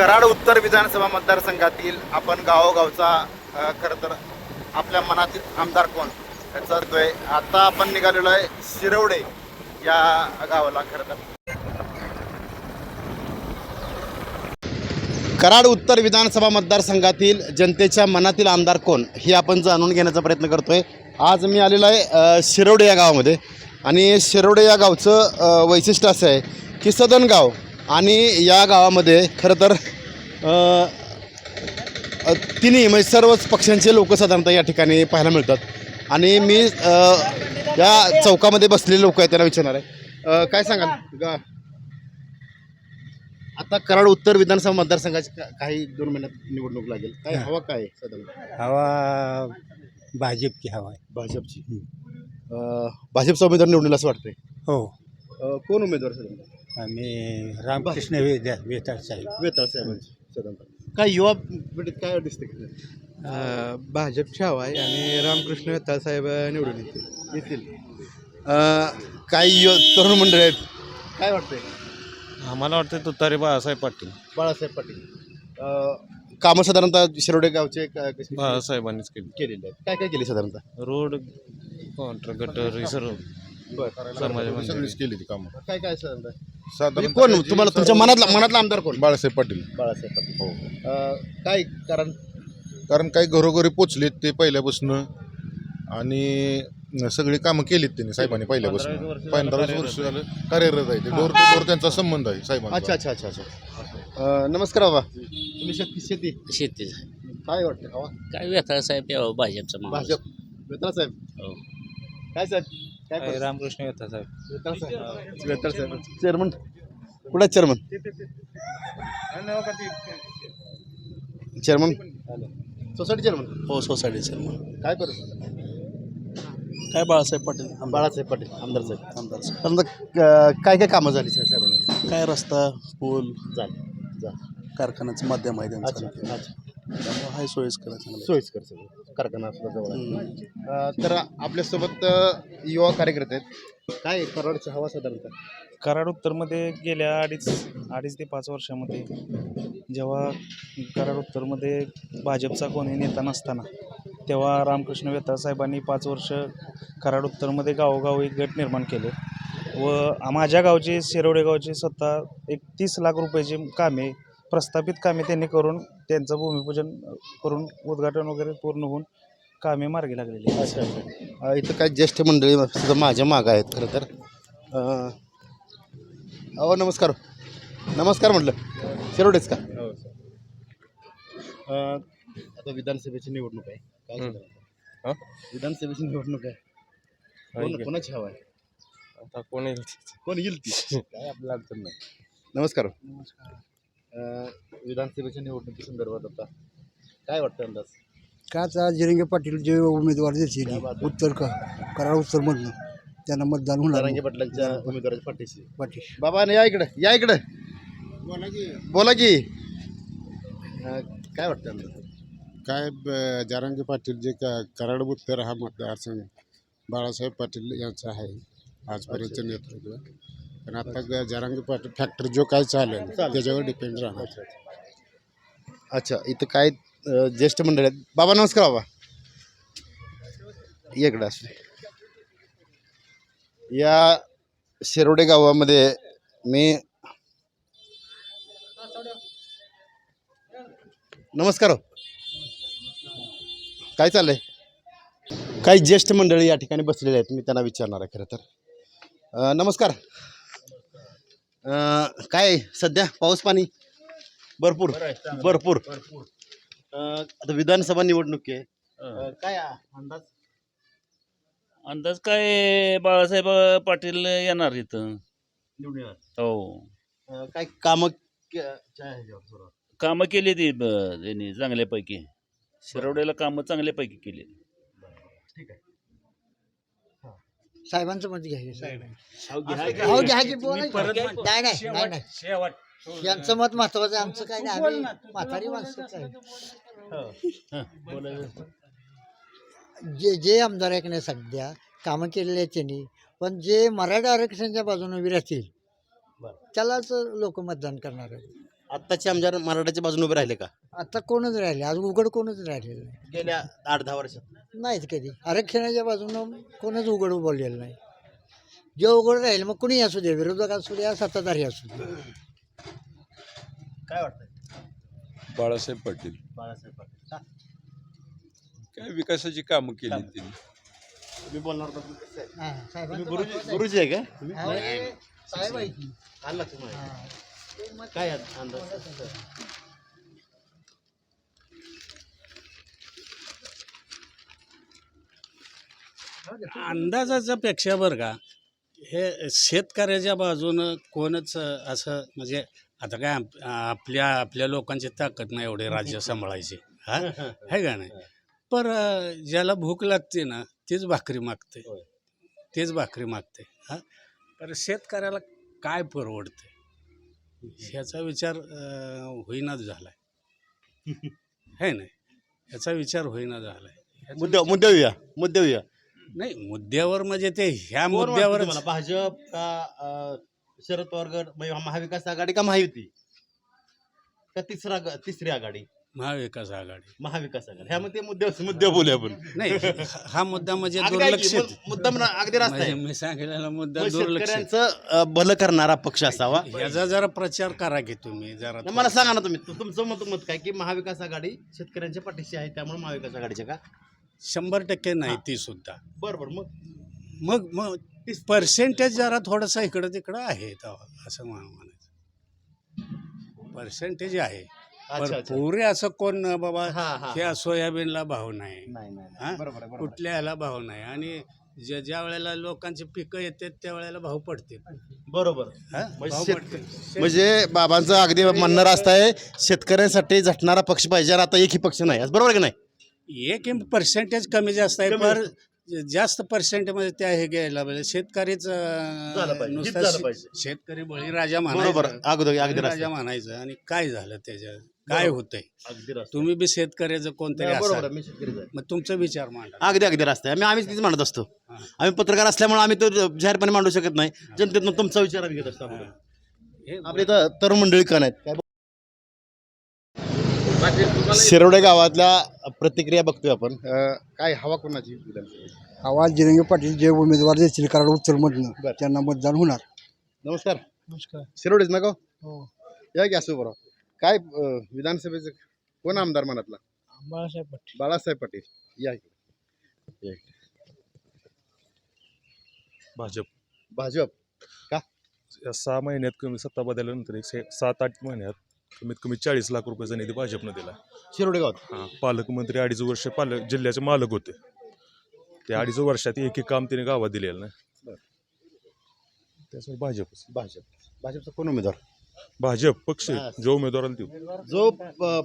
कराड उत्तर विधानसभा मतदारसंघातील आपण गावोगावचा खरं तर आपल्या मनातील आमदार कोण? याचा आहे आता आपण निघालेलो आहे शिरवडे या गावाला खरं तर. कराड उत्तर विधानसभा मतदारसंघातील जनतेच्या मनातील आमदार कोण हे आपण जाणून घेण्याचा प्रयत्न करतोय. आज मी आलेलो आहे शिरोडे शिरवडे या गावामध्ये. आणि शिरवडे या गावचं वैशिष्ट्य असं आहे की सदन गाव आणि या गावामध्ये खरं तर तिन्ही म्हणजे सर्वच पक्षांचे लोक साधारणतः या ठिकाणी पाहायला मिळतात. आणि मी या चौकामध्ये बसलेले लोक आहेत त्यांना विचारणार आहे. काय सांगाल? गा. आता कराड उत्तर विधानसभा मतदारसंघाची काही दोन महिन्यात निवडणूक लागेल. काय हवा काय साधारण हवा भाजपची हवा आहे. भाजपची. भाजपचा उमेदवार निवडून असं वाटतंय. हो. कोण उमेदवार साधारण आम्ही रामकृष्ण वेद वेताळ साहेब. वेताळ साहेबांची साधारणतः काय युवा पिढीत काय दिसते भाजपची हवा आहे आणि रामकृष्ण वेताळ साहेब निवडून येतील. येतील. अ, काही यु तरुण मंडळी आहेत. काय वाटतंय? आम्हाला वाटतं तुतारे बाळासाहेब पाटील. बाळासाहेब पाटील. कामं साधारणतः शिरोडे गावचे बाळासाहेबांनीच केली. केलेले आहेत. काय काय केली साधारणतः? रोड कॉन्ट्रा गटर हे सर्व समाजामध्ये सगळीच केली ती कामं. काय काय साधारणतः? म्हणजे साधारण कोण? तुम्हाला तुमच्या मनातला मनातला आमदार कोण? बाळासाहेब पाटील. बाळासाहेब पाटील. हो. काय कारण? कारण काही घरोघरी पोचलेत ते पहिल्यापासून आणि सगळी कामं केलीत त्यांनी साहेबांनी पहिल्यापासून. पंधरा वर्ष झालं कार्यरत आहे. ते डोर टू डोर त्यांचा संबंध आहे साहेबांचा. अच्छा अच्छा अच्छा अच्छा. अ, नमस्कार बाबा. तुम्ही शेती शेती? शेतीचं काय वाटतं हवा काय व्यथा साहेब यावं भाजपचा माणूस. भाजप. वेताळ साहेब? हो. काय साहेब? काय? रामकृष्ण साहेब. साहेब. चेअरमन. कुठे चेअरमन? चेअरमन? Society chairman? हो सोसायटी सर काय परिस्थिती काय बाळासाहेब पाटील? बाळासाहेब पाटील. आमदार साहेब. आमदार साहेब. क- काय काय कामं झाली साहेब साहेबांनी? काय रस्ता पूल? झाली. झाली. कारखान्याचं माध्यम आहे अच्छा त्यांचं अच्छा. त्यामुळे हाय सोयीस्कर आहे चांगलं. सोयीस्कर सगळं. कारखाना असला जवळ आहे. अं, तर आपल्यासोबत अं, युवा कार्यकर्ते आहेत. काय कराडची हवा साधारणतः? कराड उत्तरमध्ये गेल्या अडीच अडीच ते पाच वर्षामध्ये जेव्हा कराड उत्तरमध्ये भाजपचा कोणी नेता नसताना तेव्हा रामकृष्ण वेताळ साहेबांनी पाच वर्ष कराड उत्तरमध्ये गावोगावी गट निर्माण केले. व माझ्या गावचे शिरवडे गावचे स्वतः एक तीस लाख रुपयाची कामे प्रस्थापित कामे त्यांनी करून त्यांचं भूमिपूजन करून उद्घाटन वगैरे पूर्ण होऊन कामे मार्गी लागलेली आहेत. अच्छा अच्छा. अं, इथं काय ज्येष्ठ मंडळी सुद्धा माझ्या मागं आहेत खरं तर. अं, अहो नमस्कार. नमस्कार म्हटलं. शिरोडेच का? अं, आता विधानसभेची निवडणूक आहे. काय साधारणतः? विधानसभेची निवडणूक आहे. कोण कोणाची हवा आहे? आता कोणी कोण येईल ती? काय आपल्याला अडचण नाही. नमस्कार. अं, विधानसभेच्या निवडणुकी संदर्भात आता काय वाटतं अंदाज? का आता जिरंगे पाटील जे उमेदवार देतील उत्तर क कराड उत्तरमधनं त्यांना मतदान होणार. नारायण पाटलांच्या उमेदवाराच्या पाठीशी. पाटील बाबा या इकडे या इकडे. बोला की. अं, काय वाटतं अंदाज? काय ब- जारांगे पाटील जे का कराड उत्तर हा मतदारसंघ बाळासाहेब पाटील यांचा आहे आजपर्यंत नेतृत्व पण आता जारांगे फॅक्टर जो काय चालेल त्याच्यावर डिपेंड राहणार. अच्छा इथं काय अं, ज्येष्ठ मंडळ आहेत. बाबा नमस्कार बाबा. या इकडे असू दे. या शिरोडे गावामध्ये मी नमस्कार हो. काय चाललंय? काही ज्येष्ठ मंडळी या ठिकाणी बसलेले आहेत. मी त्यांना विचारणार आहे खरं तर. अं, नमस्कार. अं, काय सध्या पाऊस पाणी? भरपूर. भरपूर. अं, आता विधानसभा निवडणूक आहे. अं, काय अंदाज? अंदाज काय बाळासाहेब पाटील येणार इथं. निवडून येणार? हो. अं, काय कामं. कामं केली ती ब- त्यांनी चांगल्यापैकी. शिरवड्याला कामं चांगल्यापैकी केली. ठीक आहे. साहेबांचं मत घ्या साहेब अहो, घ्या. हो. नाही नाही नाही नाही. यांचं मत महत्वाचं आहे आमचं काय नाही. आम्ही म्हातारी माणसं काय जे जे आमदार आहे की नाही सध्या कामं केलेली आहेत त्यांनी पण जे मराठा आरक्षणाच्या बाजूने उभी राहतील त्यालाच लोक मतदान करणार आहेत. आत्ताचे आमदार मराठाच्या बाजूने उभे राहिले का? आता कोणच राहिले? आज उघड कोणच राहिलेलं नाही. गेल्या आठ दहा वर्षात. नाहीच कधी. आरक्षणाच्या बाजूनं कोणच उघड बोललेलं नाही. जे उघड राहील मग कुणी असू दे. विरोधक असू द्या सत्ताधारी असू दे. काय वाटतंय? बाळासाहेब पाटील. बाळासाहेब पाटील. का? काय विकासाची कामं केली त्यांनी? तुम्ही बोलणार होता तुम्ही तुम्ही गुरुजी आहे का? तुम्ही साहेब आहे की. आलं लक्षात माझ्या. हा. काय अंदाज अंदाजाच्या पेक्षा बरं का हे शेतकऱ्याच्या बाजूनं कोणच असं म्हणजे आता काय आप- आपल्या आपल्या लोकांची ताकद नाही एवढे राज्य सांभाळायचे. हा? आहे का नाही? पर ज्याला भूक लागते ना तीच भाकरी मागते. तीच भाकरी मागते. हा? पर शेतकऱ्याला काय परवडते? ह्याचा विचार होईनाच झालाय. है नाही ह्याचा विचार होईना मुद्द्या मुद्द्यावर या मुद्द्यावर या नाही मुद्द्यावर म्हणजे ते ह्या मुद्द्यावर? भाजप का शरद पवार गट म्हणजे महाविकास आघाडी का महायुती का तिसरा तिसरी आघाडी? महाविकास आघाडी. महाविकास आघाडी. ह्यामध्ये मुद्दे मुद्दे बोलूया आपण. नाही हा मुद्दा म्हणजे अगदी की, दुर्लक्षित. मुद्दा म्हणा, अगदी रास्त म्हणजे आहे मी सांगितलेला मुद्दा मग दुर्लक्षित. शेतकऱ्यांचं अं, भलं करणारा पक्ष असावा. ह्याचा जरा प्रचार करा की तुम्ही जरा मला सांगा ना तुम्ही तु- तुमचं मत मत काय की महाविकास आघाडी शेतकऱ्यांच्या पाठीशी आहे त्यामुळे महाविकास आघाडीच्या का? शंभर टक्के नाही ती सुद्धा. बरोबर मग? मग मग पर्सेंटेज जरा थोडंसं इकडं तिकडं आहे तेव्हा, असं मला म्हणायचं. पर्सेंटेज आहे. पण अच्छा पुरे असं कोण न बाबा हा हा ह्या सोयाबीनला भाव नाही. नाही नाही हा? नाही. बरोबर आहे, बरोबर. आहे. कुठल्या ह्याला भाव नाही. आणि ज्या ज्या वेळेला लोकांची पिकं येतात त्या वेळेला भाव पडते बरोबर. हा? म्हणजे. म्हणजे बाबांचं अगदी म्हणणं रास्त आहे शेतकऱ्यांसाठी झटणारा पक्ष पाहिजे आता एकही पक्ष नाही. असं बरोबर की नाही? एक पर्सेंटेज कमी जास्त आहे पर जास्त. पर्सेंटमध्ये त्या हे घ्यायला पाहिजे. शेतकरीच झालं पाहिजे, हित नुसतं झालं शे- पाहिजे. शेतकरी बळीराजा बरोबर. म्हणायचं. अगदी अगदी रास्त बळीराजा म्हणायचं. आणि काय झालं त्याच्या काय. होतंय? अगदी रास्त तुम्ही बी शेतकऱ्याचं कोणतरी असाल. मी शेतकरीच. मग तुमचा विचार मांडा. अगदी अगदी रास्त आहे आम्ही आम्हीच तीच मांडत असतो. आम्ही पत्रकार असल्यामुळे आम्ही तो जाहीरपणे मांडू शकत नाही. जनतेतून तुमचा विचार आम्ही घेत असतो. हे. आपली तर तरुण मंडळी कण आहेत काय शिरोडे गावातल्या प्रतिक्रिया बघतोय आपण. अं, काय हवा कोणाची आवाज जिरंगे पाटील जे उमेदवार देतील कराड उत्तरमधनं. त्यांना मतदान होणार. नमस्कार. नमस्कार. शिरोडेच ना गो? हो. या की असो बरोबर काय अं, विधानसभेचं कोण आमदार मनातला? बाळासाहेब पाटील. बाळासाहेब पाटील. या इकडे. या इकडे. भाजप. भाजप. या सहा महिन्यात कमी सत्ता बदलल्यानंतर एक से- सात आठ महिन्यात कमीत कमी चाळीस लाख रुपयाचा निधी भाजपनं दिला. शिरोडे गावात हां पालकमंत्री अडीच वर्ष पालक जिल्ह्याचे मालक होते. ते अडीच वर्षात एक एक काम तिने गावात दिलेलं नाही. बरं. त्यासाठी भाजपच. भाजप. भाजपचा कोण उमेदवार? भाजप पक्ष. जो उमेदवाराला देऊ. जो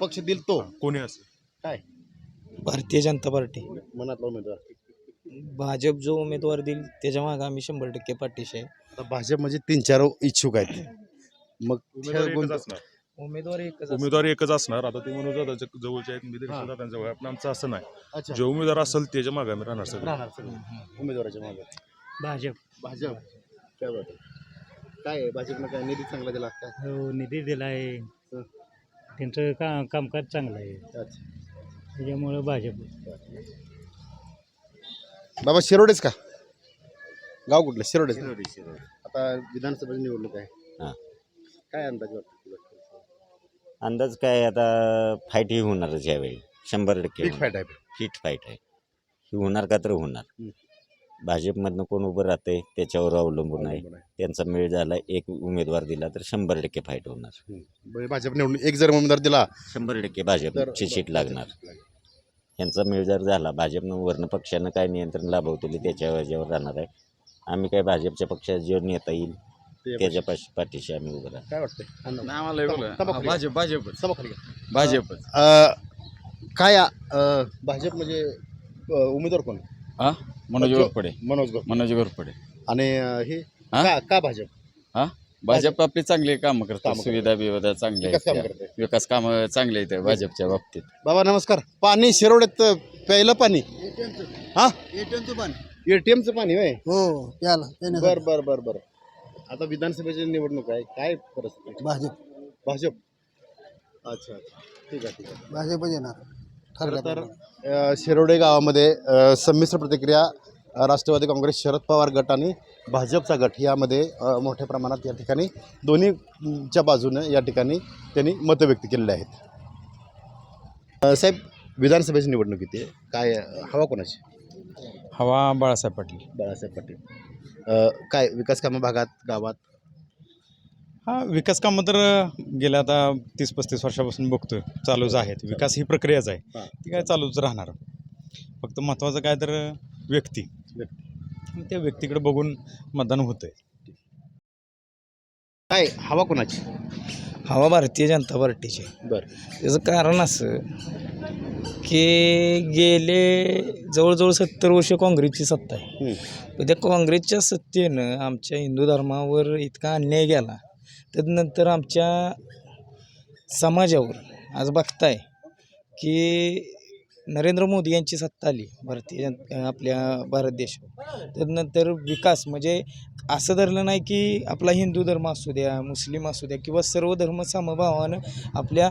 पक्ष दिल तो. कोणी असेल काय? भारतीय जनता पार्टी. मनातला उमेदवार. भाजप जो उमेदवार देईल त्याच्यामागे आम्ही शंभर टक्के पाठीशी आहे. आता भाजप म्हणजे तीन चार इच्छुक आहेत. मग उमेदवार एकच असणार. उमेदवार एकच उमेदवार एकच असणार. आता ते मनोज दादाच्या जवळचे आहेत मी हा. दादांच्या जवळ. पण आमचं असं नाही. अच्छा. जो उमेदवार असेल त्याच्यामागे आम्ही राहणार सगळं. राहणार सगळं. उमेदवाराच्या मागे. भाजप. भाजप. काय बात आहे. काय आहे? भाजपनं काय निधी चांगला दिला काय हो निधी दिला आहे त्यांचं का कामकाज चांगलं आहे. अच्छा. त्याच्यामुळं भाजप. बाबा शिरोडेच का? गाव कुठलं? शिरोडेच आता विधानसभेची निवडणूक आहे. हां. काय अंदाज वाटतो तुला? अंदाज काय आता फाईट ही होणारच यावेळी. शंभर टक्के बिग होणार. फाईट आहे. हिट फाईट आहे. ही होणार का तर होणार. हम्म. भाजपमधनं कोण उभं राहतंय त्याच्यावर अवलंबून आहे. त्यांचा मेळ झाला एक उमेदवार दिला तर शंभर टक्के फाईट होणार. बरं, भाजप निवडून एक जर उमेदवार दिला शंभर टक्के तर भाजपची सीट लागणार. यांचा मेळ जर झाला भाजपनं वर्ण पक्षानं काय नियंत्रण लाभवतील त्याच्या याच्यावर राहणार आहे. आम्ही काय भाजपच्या पक्षात जो नेता येईल ते त्याच्या पाश- पाठीशी आम्ही उभं राहणार. काय वाटतंय? आम्हाला घ्या. भाजप भाजपच. तंबाखू घ्या. भाजपच. अं, काय अं, भाजप म्हणजे अं, उमेदवार कोण? हा? मनोज घोरपडे. मनोज मनोज घोरपडे. आणि अं, हे हा? का का भाजप? भाजप आपली चांगली कामं करतात कामं सुविधा बिविधा चांगल्या विकास काम आहेत करते. विकास कामं चांगले आहेत भाजपच्या बाबतीत. बाबा नमस्कार. पाणी शिरोड्यात प्यायलं पाणी? हा? एटीएमचं पण. एटीएमचं पाणी होय? हो याला बर बर बर बर. आता विधानसभेची निवडणूक आहे. काय परिस्थिती? भाजप. भाजप. अच्छा अच्छा. ठीक आहे ठीक आहे. भाजपच येणार. खरं तर अ, शिरोडे गावामध्ये अ, संमिश्र प्रतिक्रिया अ, राष्ट्रवादी काँग्रेस शरद पवार गट आणि भाजपचा गट यामध्ये अ, मोठ्या प्रमाणात या ठिकाणी दोन्हीच्या बाजूने या ठिकाणी त्यांनी मतं व्यक्त केलेली आहेत. अ, साहेब विधानसभेची निवडणूक येते. काय अ, हवा कोणाची? हवा बाळासाहेब पाटील. बाळासाहेब पाटील. अ, काय विकास कामं भागात गावात? हा विकास कामं तर गेल्या आता तीस पस्तीस वर्षापासून बघतोय. चालूच आहेत. विकास ही प्रक्रियाच आहे. हां. ती काय चालूच राहणार. फक्त महत्त्वाचं काय तर व्यक्ती. त्या व्यक्तीकडे बघून मतदान होतंय. काय हवा कोणाची? हवा भारतीय जनता पार्टीची. बरं. त्याचं कारण असं की गेले जवळजवळ सत्तर वर्ष काँग्रेसची सत्ता आहे. पण त्या काँग्रेसच्या सत्तेनं आमच्या हिंदू धर्मावर इतका अन्याय गेला त्यानंतर आमच्या समाजावर आज बघताय की नरेंद्र मोदी यांची सत्ता आली भारतीय आपल्या भारत देशात त्यानंतर विकास म्हणजे असं धरलं नाही की आपला हिंदू धर्म असू द्या मुस्लिम असू द्या किंवा सर्व धर्म समभावानं आपल्या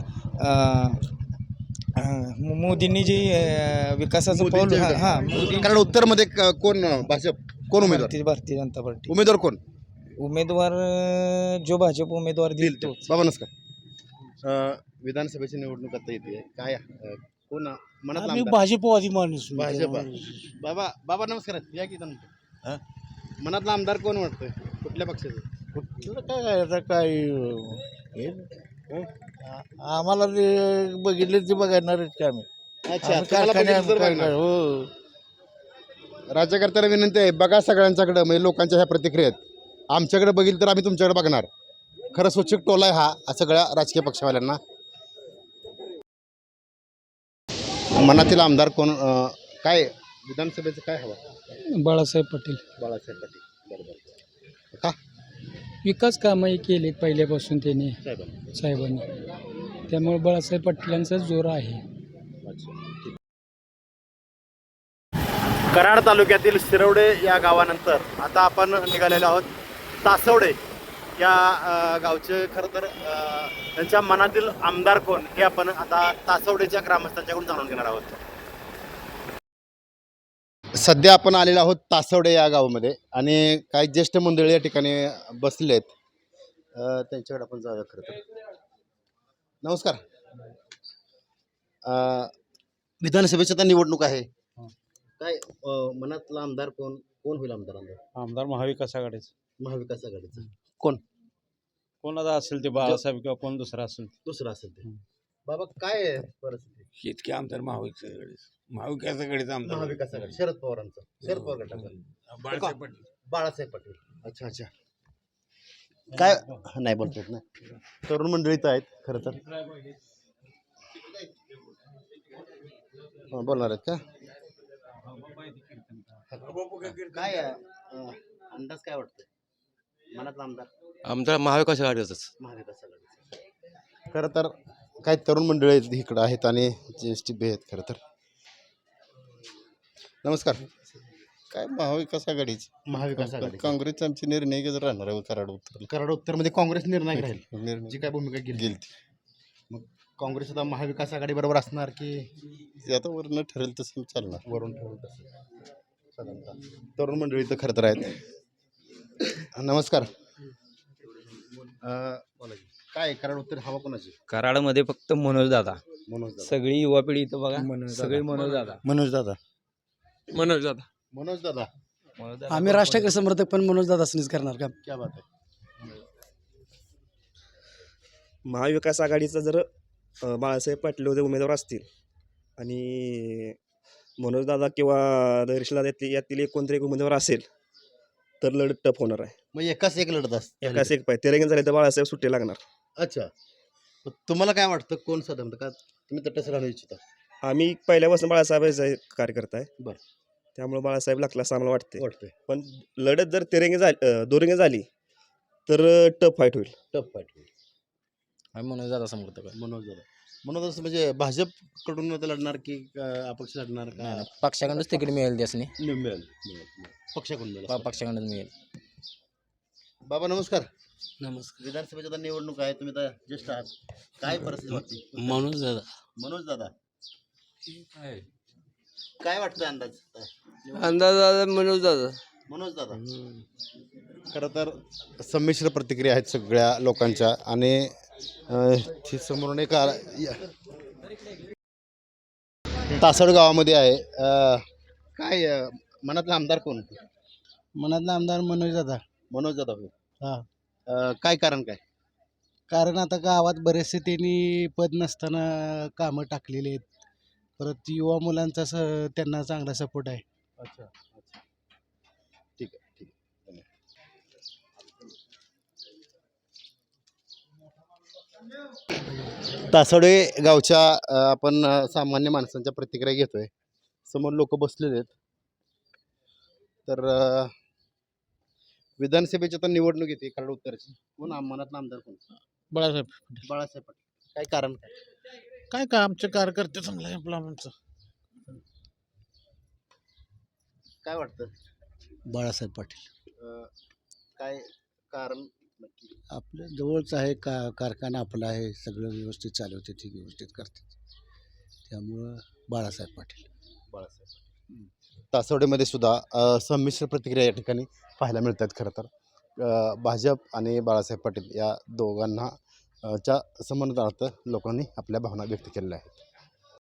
मोदींनी जे विकासाचं पाऊल हां कारण उत्तरमध्ये कोण भाजप? कोण उमेदवार? भारतीय जनता पार्टी. उमेदवार कोण? उमेदवार जो भाजप उमेदवार देईल तो. बाबा नमस्कार. अ, विधानसभेची निवडणूक आता येते. काय अ, कोण मनात मी भाजपवादी माणूस भाजप. बाबा बाबा नमस्कार. या की हा? मनातला आमदार कोण वाटतोय? कुठल्या पक्षाचं? काय आता काय आम्हाला ते बघितले ते बघणारच का आम्ही. अच्छा आम्ही तुम्हाला कारखान्या- बघितलं तर बघणार. हो. राज्यकर्त्याला विनंती आहे बघा सगळ्यांच्याकडे म्हणजे लोकांच्या ह्या प्रतिक्रिया आहेत आमच्याकडे बघील तर आम्ही तुमच्याकडे बघणार. खरं स्वच्छ टोला आहे हा सगळ्या राजकीय पक्षवाल्यांना. मनातील आमदार कोण काय विधानसभेचं काय हवं? बाळासाहेब पाटील. बाळासाहेब पाटील बरोबर का? विकास कामंही केली पहिल्यापासून त्यांनी साहेबांनी. साहेबांनी. त्यामुळे बाळासाहेब पाटलांचा जोर आहे. कराड तालुक्यातील शिरवडे या गावानंतर आता आपण निघालेलो आहोत. तासवडे या गावचे खरं तर त्यांच्या मनातील आमदार कोण हे आपण आता तासवडेच्या ग्रामस्थांच्याकडून जाणून घेणार आहोत. सध्या आपण आलेलो आहोत तासवडे या गावामध्ये आणि काही ज्येष्ठ मंडळी या ठिकाणी बसले आहेत त्यांच्याकडे आपण जाऊया खरं तर. नमस्कार. विधानसभेची आता निवडणूक आहे. काय मनातला आमदार कोण कोण होईल आमदार आमदार? आमदार महाविकास आघाडीच. महाविकास आघाडीचा कोणाचा असेल ते बाळासाहेब किंवा कोण दुसरा असेल दुसरा असेल ते. बाबा काय आहे परिस्थिती? इतके आमदार महाविकास महाविकास आघाडीचा महाविकास आघाडी शरद पवारांचं. शरद पवार गटाचं. बाळासाहेब पाटील. बाळासाहेब पाटील. अच्छा अच्छा. काय नाही बोलतो येत नाही तरुण मंडळी तर आहेत खरं तर. हा, बोलणार आहेत का? काय आहे? अं, अंदाज काय वाटतंय? मनातला आमदार? आमदार महाविकास आघाडीचाच. महाविकास आघाडीचा. खरं तर काही तरुण मंडळी आहेत इकडं आहेत आणि ज्येष्ठ बी आहेत खरं तर. नमस्कार. काय महाविकास आघाडीची? महाविकास आघाडी काँग्रेसचा आमचे निर्णय राहणार आहे कराड उत्तर. कराड उत्तरमध्ये काँग्रेस निर्णायक राहील. निर्णय जी काय भूमिका घेईल. गेली मग काँग्रेस आता महाविकास आघाडी बरोबर असणार की? ते आता वरनं ठरेल तसं चालणार. वरून ठरवत असेल साधारणतः. तरुण मंडळी तर खरं तर आहेत. नमस्कार. अं, काय कराड उत्तर हवा कोणाची? कराडमध्ये फक्त मनोज दादा. मनोज दादा. सगळी युवा पिढी इथं बघा. सगळी मनोज दादा. मनोज दादा. मनोज दादा. मनोज दादा. आम्ही राष्ट्रीय समर्थक पण मनोज दादासनीच करणार का? क्या बात आहे. महाविकास आघाडीचा जर अ, बाळासाहेब पाटील उद्या उमेदवार असतील आणि मनोजदादा किंवा धैर्यशीलदादा यातील यातील एक कोणतरी एक उमेदवार असेल तर लढत टफ होणार आहे. मग एकाच एक लढत असते एकाच एक पाय तेरंगण झाले तर बाळासाहेब सुट्टी लागणार. अच्छा. मग तुम्हाला काय वाटतं? कोण साधारणतः का तुम्ही तटस्थ राहू इच्छिता? आम्ही पहिल्यापासून बाळासाहेबांचा कार्यकर्ता आहे. बरं. त्यामुळे बाळासाहेब लागला असं आम्हाला वाटते वाटतंय. पण लढत जर तेरंगे झाली दोरंगे झाली तर टफ फाईट होईल. टफ फाईट होईल. आम्ही मनोज दादा आहे. मनोज दादा. मनोज दादा म्हणजे भाजपकडून आता लढणार की अं, अपक्ष लढणार का? पक्षाकडूनच तिकीट मिळेल त्यासनी मिळेल मिळेल, मिळेल. पक्षाकडून मिळेल. पक्षाकडूनच मिळेल. बाबा नमस्कार. नमस्कार. विधानसभेच्या आता निवडणूक आहे तुम्ही तर ज्येष्ठ आहात. काय परिस्थिती वाटते? म्हणून दादा. मनोज दादा. काय वाटतं अंदाज? अंदाज मनोज दादा. मनोज दादा. खरं तर संमिश्र प्रतिक्रिया आहेत सगळ्या लोकांच्या आणि समोरून एक तासड गावामध्ये आहे. काय मनातला आमदार कोण मनातला आमदार मनोज दादा. मनोज दादा होय. हा. काय कारण काय? कारण आता गावात बरेचसे त्यांनी पद नसताना कामं टाकलेली आहेत. परत युवा मुलांचा स त्यांना चांगला सपोर्ट आहे. अच्छा अच्छा ठीक आहे ठीक आहे धन्यवाद. तासडे गावच्या आपण सामान्य माणसांच्या प्रतिक्रिया घेतोय. समोर लोक बसलेले आहेत. तर विधानसभेची आता निवडणूक येते कराड उत्तरची. कोण? आम- मनातला आमदार कोण? बाळासाहेब बाळासाहेब पाटील. काय कारण काय? काय का? आमचे कार्यकर्ते चांगलं आहे आपलं आमचं. काय वाटतं? बाळासाहेब पाटील. काय कारण आपलं जवळचं जवळच आहे का कारखाना आपला आहे सगळं व्यवस्थित चालवते ठीक व्यवस्थित करते. त्यामुळं बाळासाहेब पाटील. बाळासाहेब तासवडेमध्ये सुद्धा अ, संमिश्र प्रतिक्रिया या ठिकाणी पाहायला मिळतात खरं तर. अ, भाजप आणि बाळासाहेब पाटील या दोघांना अ, च्या संबंधार्थ लोकांनी आपल्या भावना व्यक्त केलेल्या आहेत.